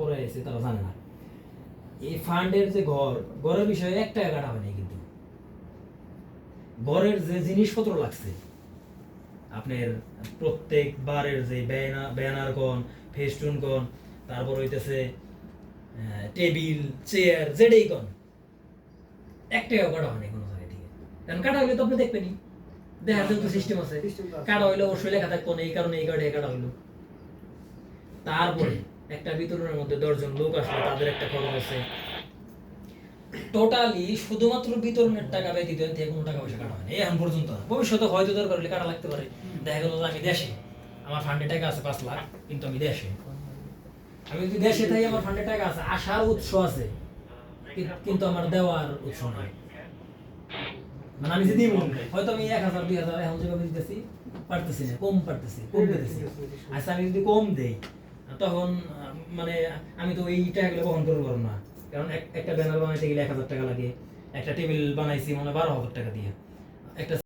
পরে এসে তারা জানে না। এই ফান্ডের যে ঘর ঘরের বিষয়ে এক টাকা কাটা হয়নি কিন্তু। ঘরের যে জিনিসপত্র লাগছে আপনার প্রত্যেক বারের যে ব্যানার গন ফেস্টুন গন তারপর হইতেছে টেবিল চেয়ার যেটাই গন এক টাকাও কাটা হয়নি কোনো জায়গা থেকে। কারণ কাটা হইলে তো আপনি দেখবেনই। দেখার জন্য সিস্টেম আছে। কাটা হইলে অবশ্যই লেখা থাকতো না এই কারণে এই কারণে কাটা হইল। তারপরে একটা বিতরণের মধ্যে দশজন লোক আসলে, তাদের একটা খরচ আছে। টোটালি শুধুমাত্র বিতরণের টাকা ব্যতীত থেকে কোনো টাকা পয়সা কাটা হয় না। এখন পর্যন্ত ভবিষ্যতে হয়তো দরকার হলে কাটা লাগতে পারে। দেখা গেল আমি দেশে, আমার ফান্ডে টাকা আছে পাঁচ লাখ, কিন্তু আমি দেশে। আমি যদি দেশে থাকি, আমার ফান্ডে টাকা আছে। আসার উৎস আছে কিন্তু আমার দেওয়ার উৎস নাই। মানে আমি যদি হয়তো আমি এক হাজার, দুই হাজার, এখন যেভাবে দিতেছি, পারতেছি না, কম পারতেছি, কম দিতেছি। আচ্ছা আমি যদি কম দেই, তখন মানে আমি তো এই টাকাগুলো বহন করতে পারব না। কারণ এক- একটা ব্যানার বানাইতে গেলে এক হাজার টাকা লাগে। একটা টেবিল বানাইছি মানে বারো হাজার টাকা দিয়ে। একটা